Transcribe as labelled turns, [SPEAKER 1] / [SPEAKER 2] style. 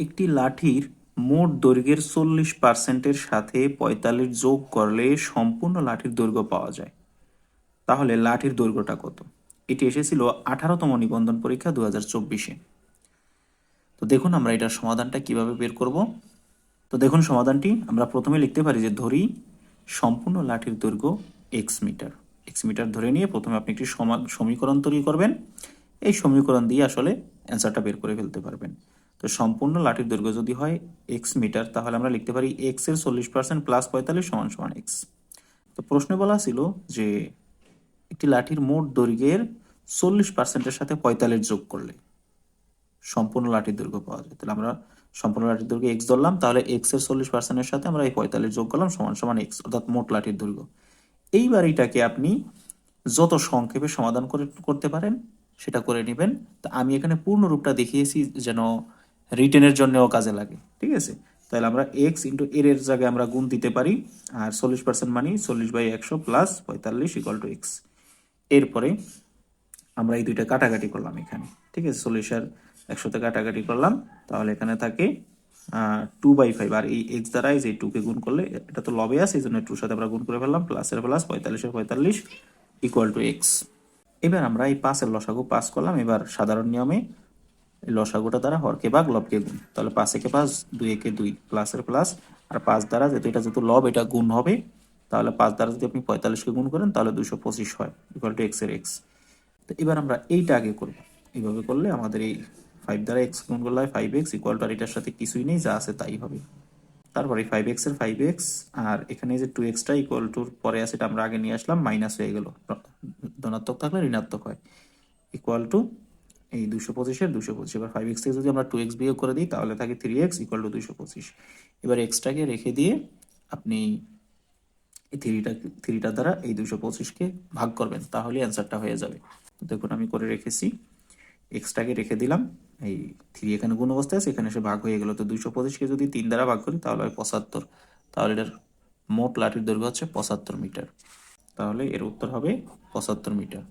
[SPEAKER 1] একটি লাঠির মোট দৈর্ঘ্যের চল্লিশ পার্সেন্টের সাথে পঁয়তাল্লিশ যোগ করলে সম্পূর্ণ লাঠির দৈর্ঘ্য পাওয়া যায়। তাহলে লাঠির দৈর্ঘ্যটা কত? এটি এসেছিল আঠারোতম নিবন্ধন পরীক্ষা দু হাজার চব্বিশে। তো দেখুন আমরা এটার সমাধানটা কীভাবে বের করব। তো দেখুন সমাধানটি, আমরা প্রথমে লিখতে পারি যে ধরি সম্পূর্ণ লাঠির দৈর্ঘ্য এক্স মিটার। এক্স মিটার ধরে নিয়ে প্রথমে আপনি একটি সমা- সমীকরণ তৈরি করবেন। এই সমীকরণ দিয়ে আসলে অ্যান্সারটা বের করে ফেলতে পারবেন। তো সম্পূর্ণ লাঠির দৈর্ঘ্য যদি হয় এক্স মিটার, তাহলে আমরা লিখতে পারি এক্সের চল্লিশ পার্সেন্ট প্লাস পঁয়তাল্লিশ সমান সমান এক্স তো প্রশ্নে বলা ছিল যে একটি লাঠির মোট দৈর্ঘ্যের চল্লিশ পার্সেন্টের সাথে পঁয়তাল্লিশ যোগ করলে সম্পূর্ণ লাঠির দৈর্ঘ্য পাওয়া যায়। তাহলে আমরা সম্পূর্ণ লাঠির দৈর্ঘ্য এক্স ধরলাম, তাহলে এক্সের চল্লিশ পার্সেন্টের সাথে আমরা এই পঁয়তাল্লিশ যোগ করলাম সমান সমান এক্স অর্থাৎ মোট লাঠির দৈর্ঘ্য। এইবার এটাকে আপনি যত সংক্ষেপে সমাধান করে, করতে পারেন, সেটা করে নেবেন। তা আমি এখানে পূর্ণ রূপটা দেখিয়েছি যেন রিটেনের জন্যও কাজে লাগে, ঠিক আছে? তাহলে আমরা এক্স ইন্টু এর এর জায়গায় আমরা গুণ দিতে পারি, আর চল্লিশ পার্সেন্ট মানি চল্লিশ বাই একশো প্লাস পঁয়তাল্লিশ ইকুয়াল টু এক্স এরপরে আমরা এই দুইটা কাটাকাটি করলাম এখানে, ঠিক আছে? চল্লিশ আর একশোতে কাটাকাটি করলাম, তাহলে এখানে থাকে টু বাই ফাইভ আর এই এক্স দ্বারা এই যে টুকে গুণ করলে, এটা তো লবে আছে এই জন্য টুর সাথে আমরা গুণ করে ফেললাম প্লাসের প্লাস পঁয়তাল্লিশের পঁয়তাল্লিশ ইকুয়াল টু এক্স এবার আমরা এই পাঁচের লসাগু পাস করলাম, এবার সাধারণ নিয়মে লসাগুটা দ্বারা হরকে ভাগ লবকে গুণ। তাহলে পাঁচ একে পাঁচ, দুই একে দুই প্লাসের প্লাস আর পাঁচ দ্বারা যেহেতু এটা যেহেতু লব, এটা গুণ হবে, তাহলে পাঁচ দ্বারা যদি আপনি পঁয়তাল্লিশকে গুণ করেন, তাহলে দুশো পঁচিশ হয় ইকুয়াল টু এক্সের এক্স তো এবার আমরা এইটা আগে করব। এইভাবে করলে আমাদের এই ফাইভ দ্বারা এক্স গুণ করলে হয় ফাইভ এক্স ইকুয়াল টু আর এটার সাথে কিছুই নেই, যা আছে তাই হবে। তারপরে ফাইভ এক্সের ফাইভ এক্স আর এখানে যে টু এক্সটা ইকুয়াল টুর পরে আছে এটা আমরা আগে নিয়ে আসলাম মাইনাস হয়ে গেল। ধনাত্মক থাকলে ঋণাত্মক হয়। ইকুয়াল টু এই দুশো পঁচিশের দুশো পঁচিশ। এবার ফাইভ এক্স থেকে যদি আমরা টু এক্স বিয়োগ করে দিই, তাহলে থাকে থ্রি এক্স ইকুয়াল টু দুশো পঁচিশ। এবার এক্সটাকে রেখে দিয়ে আপনি এই থ্রিটা থ্রিটা দ্বারা এই দুশো পঁচিশকে ভাগ করবেন, তাহলে অ্যান্সারটা হয়ে যাবে। দেখুন, আমি করে রেখেছি। এক্সটাকে রেখে দিলাম। এই থ্রি এখানে গুণ অবস্থায় আছে, এখানে এসে ভাগ হয়ে গেল। তো দুশো পঁচিশকে যদি তিন দ্বারা ভাগ করি, তাহলে হয় পঁচাত্তর। তাহলে এটার মোট লাঠির দৈর্ঘ্য হচ্ছে পঁচাত্তর মিটার। তাহলে এর উত্তর হবে পঁচাত্তর মিটার।